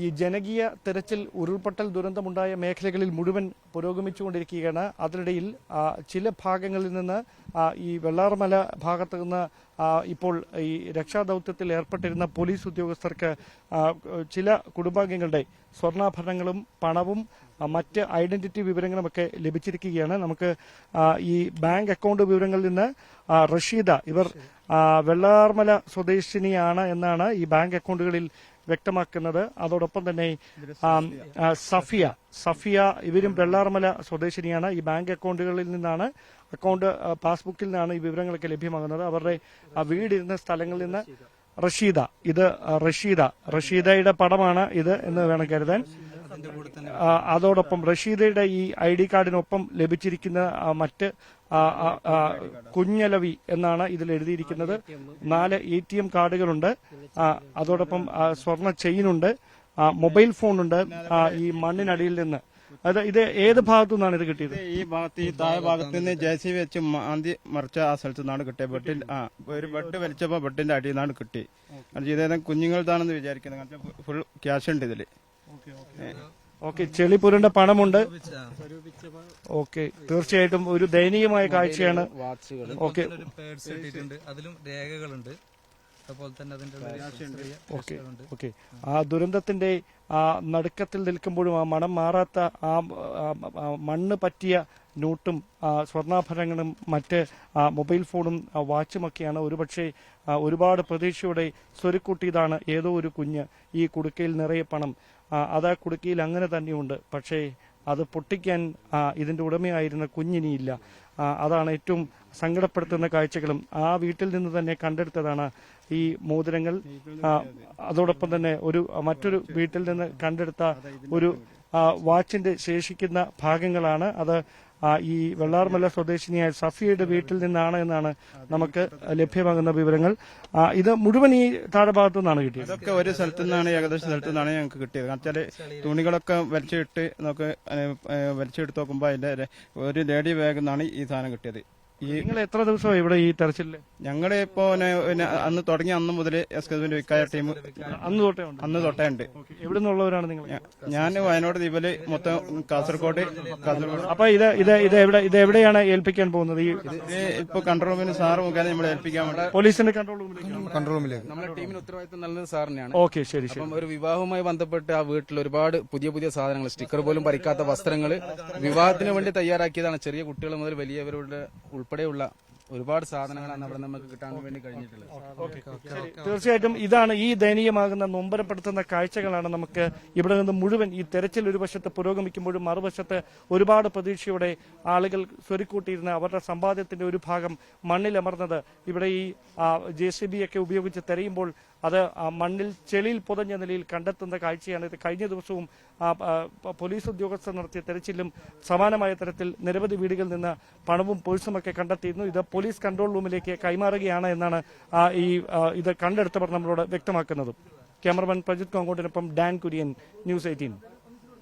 ഈ ജനകീയ തെരച്ചിൽ ഉരുൾപൊട്ടൽ ദുരന്തമുണ്ടായ മേഖലകളിൽ മുഴുവൻ പുരോഗമിച്ചുകൊണ്ടിരിക്കുകയാണ്. അതിനിടയിൽ ചില ഭാഗങ്ങളിൽ നിന്ന് ഈ വെള്ളാർമല ഭാഗത്ത് നിന്ന് ഇപ്പോൾ ഈ രക്ഷാദൌത്യത്തിൽ ഏർപ്പെട്ടിരുന്ന പോലീസ് ഉദ്യോഗസ്ഥർക്ക് ചില കുടുംബാംഗങ്ങളുടെ സ്വർണാഭരണങ്ങളും പണവും മറ്റ് ഐഡന്റിറ്റി വിവരങ്ങളുമൊക്കെ ലഭിച്ചിരിക്കുകയാണ്. നമുക്ക് ഈ ബാങ്ക് അക്കൗണ്ട് വിവരങ്ങളിൽ നിന്ന് റഷീദ ഇവർ വെള്ളാർമല സ്വദേശിനിയാണ് എന്നാണ് ഈ ബാങ്ക് അക്കൗണ്ടുകളിൽ വ്യക്തമാക്കുന്നത്. അതോടൊപ്പം തന്നെ സഫിയ. സഫിയ. ഇവരും വെള്ളാർമല സ്വദേശിനിയാണ്. ഈ ബാങ്ക് അക്കൗണ്ടുകളിൽ നിന്നാണ് അക്കൗണ്ട് പാസ്ബുക്കിൽ നിന്നാണ് ഈ വിവരങ്ങളൊക്കെ ലഭ്യമാകുന്നത്. അവരുടെ വീടിരുന്ന സ്ഥലങ്ങളിൽ നിന്ന് റഷീദ. ഇത് റഷീദ. റഷീദയുടെ പടമാണ് ഇത് എന്ന് വേണം കരുതാൻ. അതോടൊപ്പം റഷീദയുടെ ഈ ഐ ഡി കാർഡിനൊപ്പം ലഭിച്ചിരിക്കുന്ന മറ്റ് കുഞ്ഞലവി എന്നാണ് ഇതിൽ എഴുതിയിരിക്കുന്നത്. നാല് എ ടി എം കാർഡുകളുണ്ട്. അതോടൊപ്പം സ്വർണ ചെയിനുണ്ട്. ആ, മൊബൈൽ ഫോണുണ്ട്. ഉണ്ട് ഈ മണ്ണിനടിയിൽ നിന്ന്. അത് ഇത് ഏത് ഭാഗത്തു നിന്നാണ് ഇത് കിട്ടിയത്? ഈ ഭാഗത്ത് ഈ താഴെ ഭാഗത്ത് നിന്ന് ജെ സി വെച്ച് മാന്തി മറിച്ച ആ സ്ഥലത്ത് നിന്നാണ് കിട്ടിയത്. ബെഡിൽ ആ ഒരു ബെഡ് വലിച്ചപ്പോ ബെഡിന്റെ അടിയിൽ നിന്നാണ് കിട്ടി. ഇതേതാണ് ഇതേതാ കുഞ്ഞുങ്ങളതാണെന്ന് വിചാരിക്കുന്നത് ഫുൾ ക്യാഷ് ഉണ്ട് ഇതിൽ. ഓക്കെ ചെളി പുരണ്ട പണമുണ്ട്. ഓക്കെ തീർച്ചയായിട്ടും ഒരു ദയനീയമായ കാഴ്ചയാണ്. ഓക്കെ. ഒരു പേഴ്സ് കിട്ടിയിട്ടുണ്ട് അതിലും രേഖകളുണ്ട്. അതുപോലെ തന്നെ അതിന്റെ ഉള്ളിൽ ചെറിയ ഓക്കെ ഓക്കെ. ആ ദുരന്തത്തിന്റെ ആ നടുക്കത്തിൽ നിൽക്കുമ്പോഴും ആ മണം മാറാത്ത ആ മണ്ണ് പറ്റിയ നോട്ടും ആ, സ്വർണാഭരണങ്ങളും മറ്റ് ആ, മൊബൈൽ ഫോണും ആ, വാച്ചുമൊക്കെയാണ്. ഒരുപക്ഷെ ഒരുപാട് പ്രതീക്ഷയോടെ സ്വരുക്കൂട്ടിയതാണ് ഏതോ ഒരു കുഞ്ഞ് ഈ കുടുക്കയിൽ നിറയെ പണം. അത് കുടുക്കിയിൽ അങ്ങനെ തന്നെയുണ്ട്. പക്ഷേ അത് പൊട്ടിക്കാൻ ഇതിന്റെ ഉടമയായിരുന്ന കുഞ്ഞിനിയില്ല. അതാണ് ഏറ്റവും സങ്കടപ്പെടുത്തുന്ന കാഴ്ചകളും. ആ വീട്ടിൽ നിന്ന് തന്നെ കണ്ടെടുത്തതാണ് ഈ മോതിരങ്ങൾ. അതോടൊപ്പം തന്നെ ഒരു മറ്റൊരു വീട്ടിൽ നിന്ന് കണ്ടെടുത്ത ഒരു വാച്ചിന്റെ ശേഷിക്കുന്ന ഭാഗങ്ങളാണ്. അത് ഈ വെള്ളാർമല സ്വദേശിനിയായ സഫിയയുടെ വീട്ടിൽ നിന്നാണ് എന്നാണ് നമുക്ക് ലഭ്യമാകുന്ന വിവരങ്ങൾ. ഇത് മുഴുവൻ ഈ താഴെ ഭാഗത്തു നിന്നാണ് കിട്ടിയത്. ഇതൊക്കെ ഒരു സ്ഥലത്തു നിന്നാണ് ഏകദേശം സ്ഥലത്തു നിന്നാണ് ഞങ്ങൾക്ക് കിട്ടിയത്. കാരണം തുണികളൊക്കെ വലിച്ചിട്ട് നമുക്ക് വലിച്ചെടുത്ത് നോക്കുമ്പോ അതിന്റെ ഒരു ലേഡി ബാഗ് നിന്നാണ് ഈ സാധനം കിട്ടിയത്. നിങ്ങൾ എത്ര ദിവസമായി ഇവിടെ ഈ തെരച്ചിൽ ഞങ്ങൾ ഇപ്പോ അന്ന് തുടങ്ങി അന്ന് മുതൽ എസ്കസിന്റെ വിക്കായ ടീം അന്ന് തൊട്ടേ ഉണ്ട്. അന്ന് തൊട്ടേ ഉണ്ട്. എവിടെ നിന്നുള്ളവരാണ് നിങ്ങൾ? ഞാൻ വയനാട് ദ്വീപിൽ മൊത്തം കാസർഗോഡ് കാസർഗോഡ്. അപ്പൊ ഇത് ഇത് ഇത് എവിടെ ഇത് എവിടെയാണ് ഏൽപ്പിക്കാൻ പോകുന്നത്? ഈ ഇപ്പൊ കൺട്രോൾ റൂമിന് സാറ് മുഖേന നമ്മൾ ഏൽപ്പിക്കാൻ വേണ്ടി. പോലീസിന്റെ കൺട്രോൾ റൂമിലേക്ക് കൺട്രോൾ റൂമിലേക്ക് നമ്മുടെ ടീമിന് ഉത്തരവാദിത്തം നൽകുന്നത് സാറിനെയാണ്. ഓക്കെ ശരി ശരി. ഒരു വിവാഹവുമായി ബന്ധപ്പെട്ട് ആ വീട്ടിൽ ഒരുപാട് പുതിയ പുതിയ സാധനങ്ങൾ സ്റ്റിക്കർ പോലും പറിക്കാത്ത വസ്ത്രങ്ങൾ വിവാഹത്തിന് വേണ്ടി തയ്യാറാക്കിയതാണ് ചെറിയ കുട്ടികൾ മുതൽ വലിയവരുടെ ഉൾപ്പെടെയുള്ള ഒരുപാട് സാധനങ്ങളാണ് അവിടെ നമുക്ക് കിട്ടാൻ വേണ്ടി കഴിഞ്ഞിട്ടുള്ളത്. തീർച്ചയായിട്ടും ഇതാണ് ഈ ദയനീയമാകുന്ന നൊമ്പരപ്പെടുത്തുന്ന കാഴ്ചകളാണ് നമുക്ക് ഇവിടെ നിന്ന് മുഴുവൻ ഈ തെരച്ചിൽ ഒരു വശത്ത് പുരോഗമിക്കുമ്പോഴും മറുവശത്ത് ഒരുപാട് പ്രതീക്ഷയോടെ ആളുകൾ സ്വരുക്കൂട്ടിയിരുന്ന അവരുടെ സമ്പാദ്യത്തിന്റെ ഒരു ഭാഗം മണ്ണിലമർന്നത് ഇവിടെ ഈ ജെ സി ബി ഒക്കെ ഉപയോഗിച്ച് തെരയുമ്പോൾ അത് മണ്ണിൽ ചെളിയിൽ പുതഞ്ഞ നിലയിൽ കണ്ടെത്തുന്ന കാഴ്ചയാണ്. ഇത് കഴിഞ്ഞ ദിവസവും പോലീസ് ഉദ്യോഗസ്ഥർ നടത്തിയ തെരച്ചിലും സമാനമായ തരത്തിൽ നിരവധി വീടുകളിൽ നിന്ന് പണവും പേഴ്സുമൊക്കെ കണ്ടെത്തിയിരുന്നു. ഇത് പോലീസ് കൺട്രോൾ റൂമിലേക്ക് കൈമാറുകയാണ് എന്നാണ് ഈ ഇത് കണ്ടെടുത്തവർ നമ്മളോട് വ്യക്തമാക്കുന്നത്. ക്യാമറമാൻ പ്രജിത് കോങ്കോട്ടിനൊപ്പം ഡാൻ കുര്യൻ ന്യൂസ് എയ്റ്റീൻ.